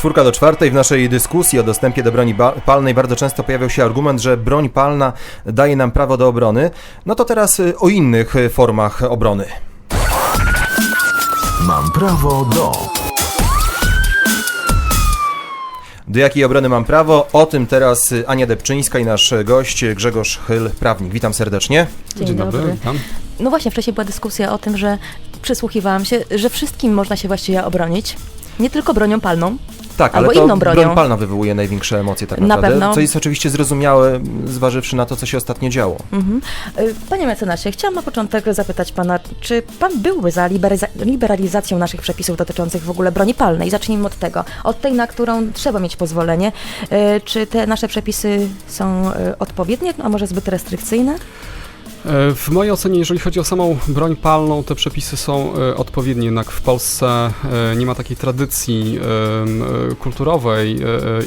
Czwórka do czwartej w naszej dyskusji o dostępie do broni palnej bardzo często pojawiał się argument, że broń palna daje nam prawo do obrony. No to teraz y, o innych y, formach obrony. Mam prawo do. Do jakiej obrony mam prawo? O tym teraz y, Ania Debczyńska i nasz gość Grzegorz Chyl, prawnik. Witam serdecznie. Dzień, dobry. witam. No właśnie, wcześniej była dyskusja o tym, że przysłuchiwałam się, że wszystkim można się właściwie obronić. Nie tylko bronią palną. Tak, Albo ale to inną bronią. broń palna wywołuje największe emocje tak Na naprawdę. pewno. Co jest oczywiście zrozumiałe, zważywszy na to, co się ostatnio działo. Mhm. Y, Panie mecenasie, chciałam na początek zapytać pana, czy pan byłby za liberaliza- liberalizacją naszych przepisów dotyczących w ogóle broni palnej? Zacznijmy od tego. Od tej, na którą trzeba mieć pozwolenie. Y, Czy te nasze przepisy są y, odpowiednie, a może zbyt restrykcyjne? E, W mojej ocenie, jeżeli chodzi o samą broń palną, te przepisy są e, odpowiednie, jednak w Polsce e, nie ma takiej tradycji kulturowej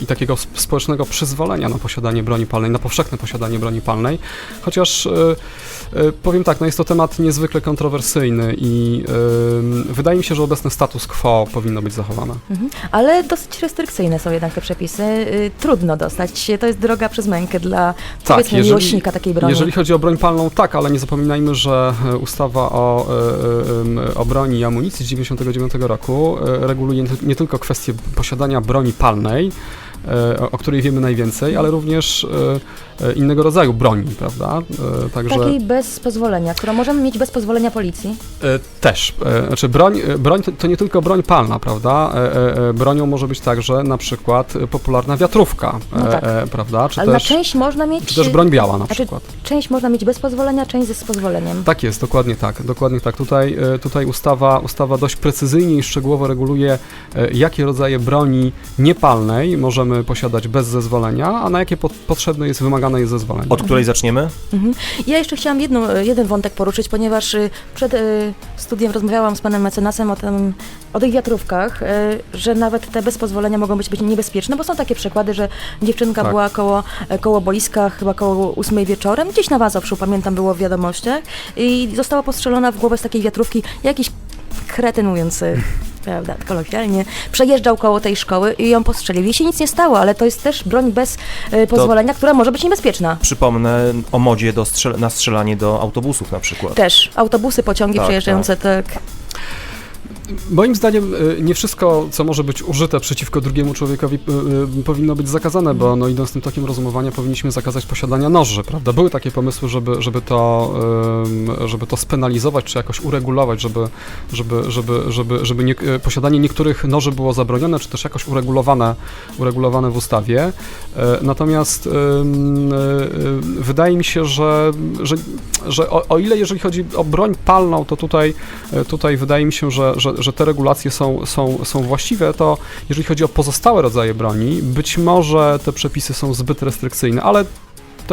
i takiego sp- społecznego przyzwolenia na posiadanie broni palnej, na powszechne posiadanie broni palnej, chociaż powiem tak, no jest to temat niezwykle kontrowersyjny i wydaje mi się, że obecny status quo powinno być zachowane. Mhm. Ale dosyć restrykcyjne są jednak te przepisy. Y, Trudno dostać się. To jest droga przez mękę dla powiedzmy miłośnika takiej broni. Tak, Jeżeli chodzi o broń palną, tak, ale nie zapominajmy, że e, ustawa o, e, e, o broni i amunicji z 1999 roku reguluje nie- tylko kwestię posiadania broni palnej, o, o której wiemy najwięcej, ale również e, e, innego rodzaju broni, prawda? E, Także Takiej bez pozwolenia, którą możemy mieć bez pozwolenia policji. e, też, e, znaczy broń, e, broń to, nie tylko broń palna, prawda? E, e, e, Bronią może być także na przykład e, popularna wiatrówka, No e, tak. e, prawda? Czy Ale też, na część można mieć. czy też broń biała na Znaczy, przykład. Część można mieć bez pozwolenia, część z pozwoleniem. Tak jest, dokładnie tak, dokładnie tak. Tutaj, e, tutaj ustawa, ustawa dość precyzyjnie i szczegółowo reguluje, e, jakie rodzaje broni niepalnej możemy posiadać bez zezwolenia, a na jakie po, potrzebne jest, wymagane jest zezwolenie. Od której zaczniemy? Mhm. Ja jeszcze chciałam jedną, jeden wątek poruszyć, ponieważ y, przed studiem rozmawiałam z panem mecenasem o, tym, o tych wiatrówkach, że nawet te bez pozwolenia mogą być, być niebezpieczne, bo są takie przykłady, że dziewczynka Tak. była koło, e, koło boiska, chyba koło ósmej wieczorem, gdzieś na Wazowszu, pamiętam, było w wiadomościach, i została postrzelona w głowę z takiej wiatrówki jakiś kretyn mówiący prawda, kolokwialnie, przejeżdżał koło tej szkoły i ją postrzelił. Jej się nic nie stało, ale to jest też broń bez e, pozwolenia, która może być niebezpieczna. Przypomnę o modzie do strzel- na strzelanie do autobusów na przykład. Też autobusy, pociągi Tak, przejeżdżające, tak. Moim zdaniem e, nie wszystko, co może być użyte przeciwko drugiemu człowiekowi, e, powinno być zakazane, bo no, idąc tym tokiem rozumowania powinniśmy zakazać posiadania noży, prawda? Były takie pomysły, żeby, żeby, to, żeby to spenalizować, czy jakoś uregulować, żeby, żeby, żeby, żeby, żeby nie, e, posiadanie niektórych noży było zabronione, czy też jakoś uregulowane, uregulowane w ustawie. Natomiast wydaje mi się, że, że, że o, o ile jeżeli chodzi o broń palną, to tutaj, tutaj wydaje mi się, że, że, że te regulacje są, są, są właściwe, to jeżeli chodzi o pozostałe rodzaje broni, być może te przepisy są zbyt restrykcyjne, ale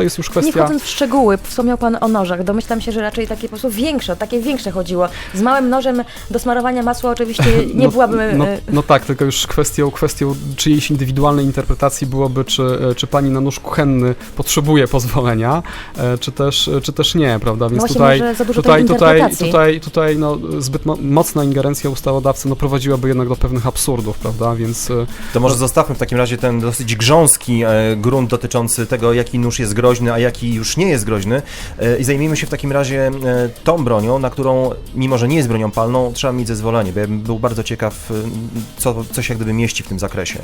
to jest już Nie kwestia... wchodząc w szczegóły, wspomniał Pan o nożach. Domyślam się, że raczej takie po prostu większe, takie większe chodziło. Z małym nożem do smarowania masła oczywiście nie no, byłaby... No, e, no tak, tylko już kwestią, kwestią czyjejś indywidualnej interpretacji byłoby, czy, e, czy pani na nóż kuchenny potrzebuje pozwolenia, e, czy też, czy też nie, prawda? Więc no tutaj, może za dużo tutaj, tutaj, tutaj, tutaj no, zbyt mo- mocna ingerencja ustawodawcy no, prowadziłaby jednak do pewnych absurdów, prawda? Więc To może zostawmy w takim razie ten dosyć grząski e, grunt dotyczący tego, jaki nóż jest groźny, a jaki już nie jest groźny e, i zajmijmy się w takim razie e, tą bronią, na którą, mimo że nie jest bronią palną, trzeba mieć zezwolenie, bo ja bym był bardzo ciekaw, e, co, co się jak gdyby mieści w tym zakresie.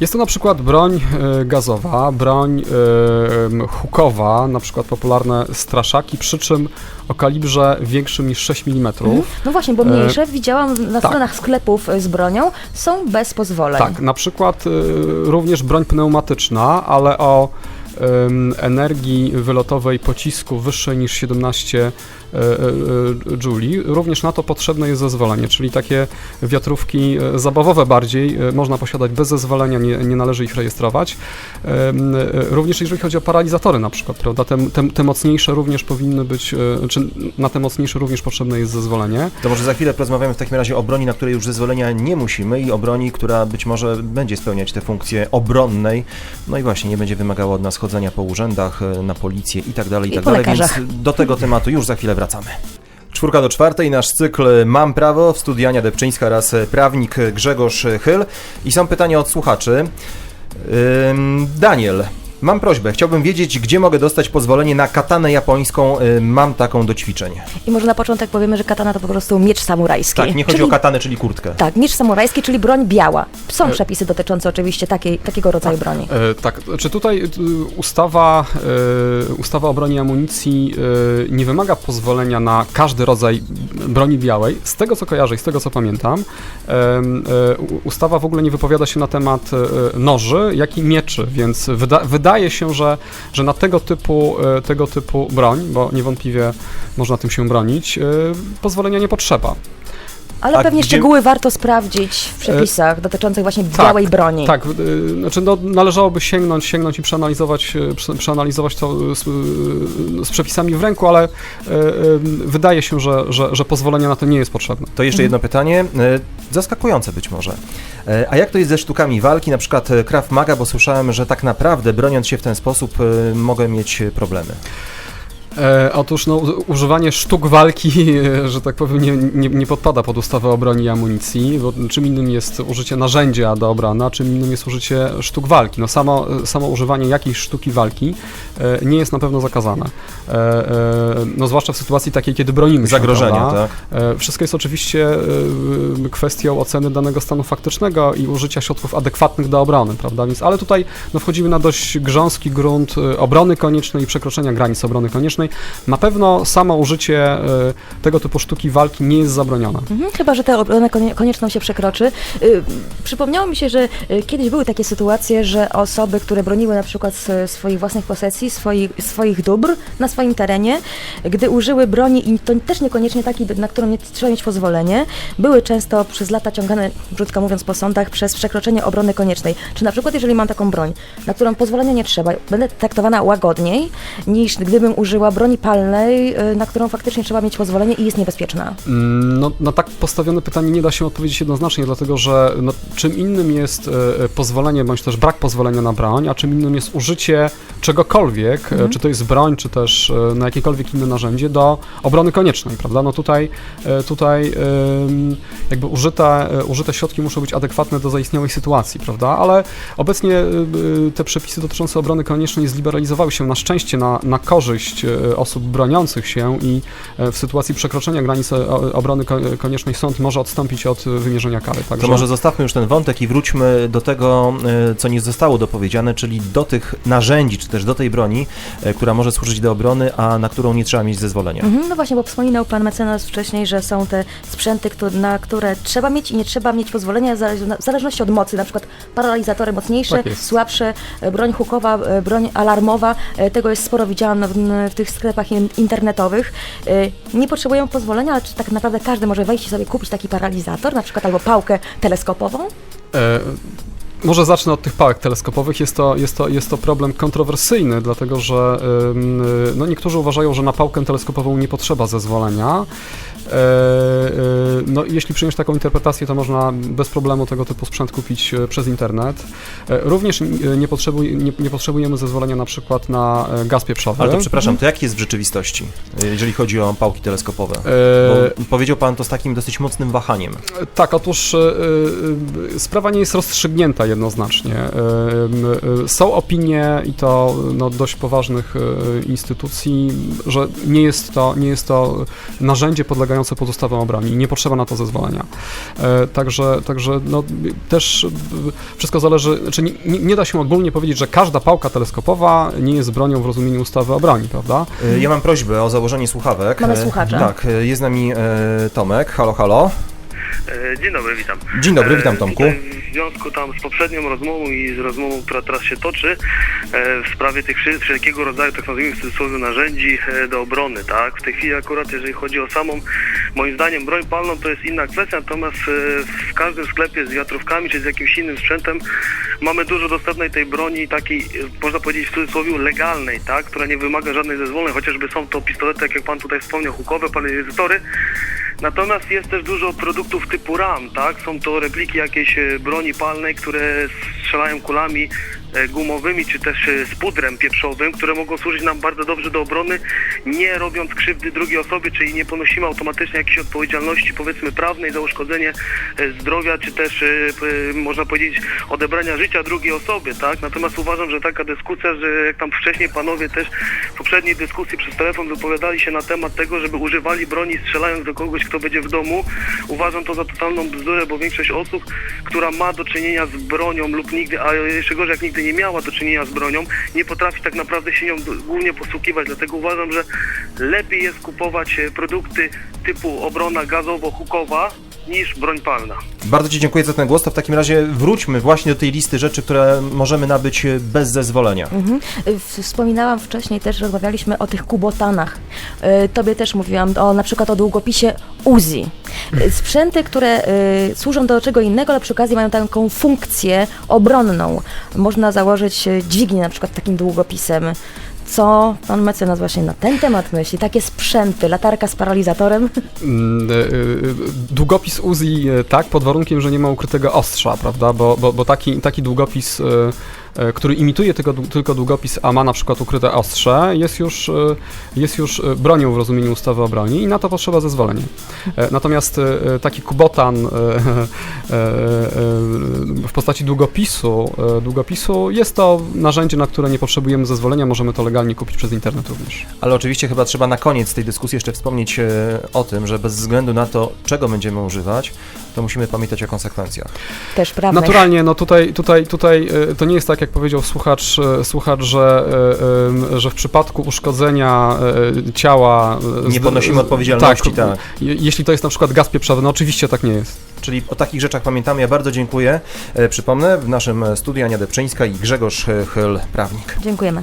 Jest to na przykład broń e, gazowa, broń e, hukowa, na przykład popularne straszaki, przy czym o kalibrze większym niż 6 mm. Mhm. No właśnie, bo E, mniejsze, widziałam na tak. stronach sklepów e, z bronią, są bez pozwoleń. Tak, na przykład y, również broń pneumatyczna, ale o energii wylotowej pocisku wyższej niż 17 e, e, e, jouli. Również na to potrzebne jest zezwolenie, czyli takie wiatrówki e, zabawowe bardziej można posiadać bez zezwolenia, nie, nie należy ich rejestrować. Również jeżeli chodzi o paralizatory na przykład, prawda, te, te, te mocniejsze również powinny być, czy na te mocniejsze również potrzebne jest zezwolenie. To może za chwilę porozmawiamy w takim razie o broni, na której już zezwolenia nie musimy i o broni, która być może będzie spełniać te funkcje obronnej, no i właśnie nie będzie wymagała od nas chodzenia po urzędach, na policję i tak dalej, i I tak po dalej, lekarzach. więc do tego tematu już za chwilę wracamy. Czwórka do czwartej, nasz cykl Mam Prawo w studiu Ania Debczyńska oraz prawnik Grzegorz Chyl. I są pytania od słuchaczy. Daniel, mam prośbę. Chciałbym wiedzieć, gdzie mogę dostać pozwolenie na katanę japońską. Ym, Mam taką do ćwiczeń. I może na początek powiemy, że katana to po prostu miecz samurajski. Tak, nie chodzi czyli, o katanę, czyli kurtkę. Tak, miecz samurajski, czyli broń biała. Są E- przepisy dotyczące oczywiście takiej, takiego rodzaju broni. E, tak, czy tutaj e, ustawa, e, ustawa o broni i amunicji e, nie wymaga pozwolenia na każdy rodzaj broni białej? Z tego co kojarzę i z tego co pamiętam, em, e, u- ustawa w ogóle nie wypowiada się na temat e, noży, jak i mieczy, więc wyda, wydaje się, że, że na tego typu, e, tego typu broń, bo niewątpliwie można tym się bronić, e, pozwolenia nie potrzeba. Ale a pewnie gdzie- szczegóły warto sprawdzić w przepisach dotyczących właśnie białej broni. Tak, y, znaczy no, należałoby sięgnąć, sięgnąć i przeanalizować, y, prze- przeanalizować to z, y, z przepisami w ręku, ale y, y, wydaje się, że, że, że pozwolenie na to nie jest potrzebne. To jeszcze jedno pytanie, e, zaskakujące być może. E, A jak to jest ze sztukami walki, na przykład e, Krav Maga, bo słyszałem, że tak naprawdę broniąc się w ten sposób e, mogę mieć e, problemy. E, otóż no, używanie sztuk walki, że tak powiem, nie, nie, nie podpada pod ustawę o broni i amunicji, bo czym innym jest użycie narzędzia do obrony, a czym innym jest użycie sztuk walki. No samo, samo używanie jakiejś sztuki walki e, nie jest na pewno zakazane. E, e, no zwłaszcza w sytuacji takiej, kiedy bronimy się, Zagrożenia, tak? E, Wszystko jest oczywiście e, kwestią oceny danego stanu faktycznego i użycia środków adekwatnych do obrony, prawda? Więc, ale tutaj no, wchodzimy na dość grząski grunt e, obrony koniecznej i przekroczenia granic obrony koniecznej. Na pewno samo użycie e, tego typu sztuki walki nie jest zabronione. Mhm, chyba, że tę obronę konie- konieczną się przekroczy. Y, przypomniało mi się, że y, kiedyś były takie sytuacje, że osoby, które broniły na przykład swoich własnych posesji, swoich, swoich dóbr na swoim terenie, gdy użyły broni i to też niekoniecznie takiej, na którą nie trzeba mieć pozwolenie, były często przez lata ciągane, brzydko mówiąc, po sądach przez przekroczenie obrony koniecznej. Czy na przykład, jeżeli mam taką broń, na którą pozwolenia nie trzeba, będę traktowana łagodniej niż gdybym użyła broni palnej, y, na którą faktycznie trzeba mieć pozwolenie i jest niebezpieczna. Mm, No, na tak postawione pytanie nie da się odpowiedzieć jednoznacznie, dlatego że no, czym innym jest e, e, pozwolenie bądź też brak pozwolenia na broń, a czym innym jest użycie czegokolwiek, Mhm. czy to jest broń, czy też na jakiekolwiek inne narzędzie do obrony koniecznej, prawda? No tutaj, tutaj jakby użyte, użyte środki muszą być adekwatne do zaistniałej sytuacji, prawda? Ale obecnie te przepisy dotyczące obrony koniecznej zliberalizowały się na szczęście na, na korzyść osób broniących się i e, w sytuacji przekroczenia granic e, obrony ko- koniecznej sąd może odstąpić od e, wymierzenia kary. To Także może zostawmy już ten wątek i wróćmy do tego, e, co nie zostało dopowiedziane, czyli do tych narzędzi, czy też do tej broni, e, która może służyć do obrony, a na którą nie trzeba mieć zezwolenia. Mhm, no właśnie, bo wspominał pan mecenas wcześniej, że są te sprzęty, na które trzeba mieć i nie trzeba mieć pozwolenia w zależ- w zależności od mocy, na przykład paralizatory mocniejsze, Tak słabsze, e, broń hukowa, e, broń alarmowa, e, tego jest sporo widziane w, w tych sklepach in- internetowych. E, Nie potrzebują pozwolenia, czy tak naprawdę każdy może wejść i sobie kupić taki paralizator, na przykład albo pałkę teleskopową? E, Może zacznę od tych pałek teleskopowych. Jest to, jest to, jest to problem kontrowersyjny, dlatego że y, no, niektórzy uważają, że na pałkę teleskopową nie potrzeba zezwolenia. E, y, no, i jeśli przyjąć taką interpretację, to można bez problemu tego typu sprzęt kupić e, przez internet. E, Również e, nie, potrzebuj, nie, nie potrzebujemy zezwolenia na przykład na gaz pieprzowy. Ale to przepraszam, to jak jest w rzeczywistości, jeżeli chodzi o pałki teleskopowe? Bo powiedział pan to z takim dosyć mocnym wahaniem. Tak, otóż sprawa nie jest rozstrzygnięta jednoznacznie. E, e, Są opinie i to no, dość poważnych e, instytucji, że nie jest to, nie jest to narzędzie podlegające pod ustawę o broni nie potrzeba na to zezwolenia. Także, także no, też wszystko zależy, czy nie, nie da się ogólnie powiedzieć, że każda pałka teleskopowa nie jest bronią w rozumieniu ustawy o broni, prawda? Ja mam prośbę o założenie słuchawek. Mamy słuchacza. Tak, jest z nami Tomek. Halo, halo. Dzień dobry, witam. Dzień dobry, witam Tomku. Związku tam z poprzednią rozmową i z rozmową, która teraz się toczy e, w sprawie tych wszelkiego rodzaju, tak nazwijmy w cudzysłowie, narzędzi e, do obrony, tak? W tej chwili akurat, jeżeli chodzi o samą, moim zdaniem, broń palną, to jest inna kwestia, natomiast e, w każdym sklepie z wiatrówkami czy z jakimś innym sprzętem mamy dużo dostępnej tej broni takiej, można powiedzieć w cudzysłowie, legalnej, tak? Która nie wymaga żadnej zezwoleń, chociażby są to pistolety, tak jak pan tutaj wspomniał, hukowe, paralizatory, Natomiast jest też dużo produktów typu RAM, tak? Są to repliki jakiejś e, broni palnej, które strzelają kulami gumowymi, czy też e, z pudrem pieprzowym, które mogą służyć nam bardzo dobrze do obrony, nie robiąc krzywdy drugiej osobie, czyli nie ponosimy automatycznie jakiejś odpowiedzialności, powiedzmy, prawnej za uszkodzenie e, zdrowia, czy też, e, można powiedzieć, odebrania życia drugiej osobie, tak? Natomiast uważam, że taka dyskusja, że jak tam wcześniej panowie też w poprzedniej dyskusji przez telefon wypowiadali się na temat tego, żeby używali broni strzelając do kogoś, kto będzie w domu, uważam to za totalną bzdurę, bo większość osób, która ma do czynienia z bronią lub nigdy, a jeszcze gorzej jak nigdy nie miała do czynienia z bronią, nie potrafi tak naprawdę się nią głównie posługiwać, dlatego uważam, że lepiej jest kupować e, produkty typu obrona gazowo-hukowa niż broń palna. Bardzo Ci dziękuję za ten głos. To w takim razie wróćmy właśnie do tej listy rzeczy, które możemy nabyć e, bez zezwolenia. Mhm. W- Wspominałam wcześniej też, rozmawialiśmy o tych kubotanach. Y, Tobie też mówiłam o na przykład o długopisie Uzi. Sprzęty, które y, służą do czego innego, ale przy okazji mają taką funkcję obronną. Można założyć dźwignię na przykład takim długopisem. Co pan mecenas właśnie na ten temat myśli? Takie sprzęty, latarka z paralizatorem? Mm, e, e, Długopis Uzi e, tak, pod warunkiem, że nie ma ukrytego ostrza, prawda? Bo, bo, bo taki, taki długopis, który imituje tylko, tylko długopis, a ma na przykład ukryte ostrze, jest już, e, jest już e, bronią w rozumieniu ustawy o broni i na to potrzeba zezwolenia. E, Natomiast e, taki kubotan e, e, e, w postaci długopisu, e, długopisu jest to narzędzie, na które nie potrzebujemy zezwolenia, możemy to legalnie kupić przez internet również. Ale oczywiście chyba trzeba na koniec tej dyskusji jeszcze wspomnieć e, o tym, że bez względu na to, czego będziemy używać, to musimy pamiętać o konsekwencjach. Też prawda. Naturalnie, no tutaj, tutaj, tutaj e, to nie jest tak, jak powiedział słuchacz, e, słuchacz że, em, że w przypadku uszkodzenia ciała... Nie ponosimy odpowiedzialności, tak. je- Jeśli to jest na przykład gaz pieprzowy, no oczywiście tak nie jest. Czyli o takich rzeczach pamiętamy. Ja bardzo dziękuję. E, Przypomnę, w naszym studiu Ania Depczyńska i Grzegorz Chyl, prawnik. Dziękujemy.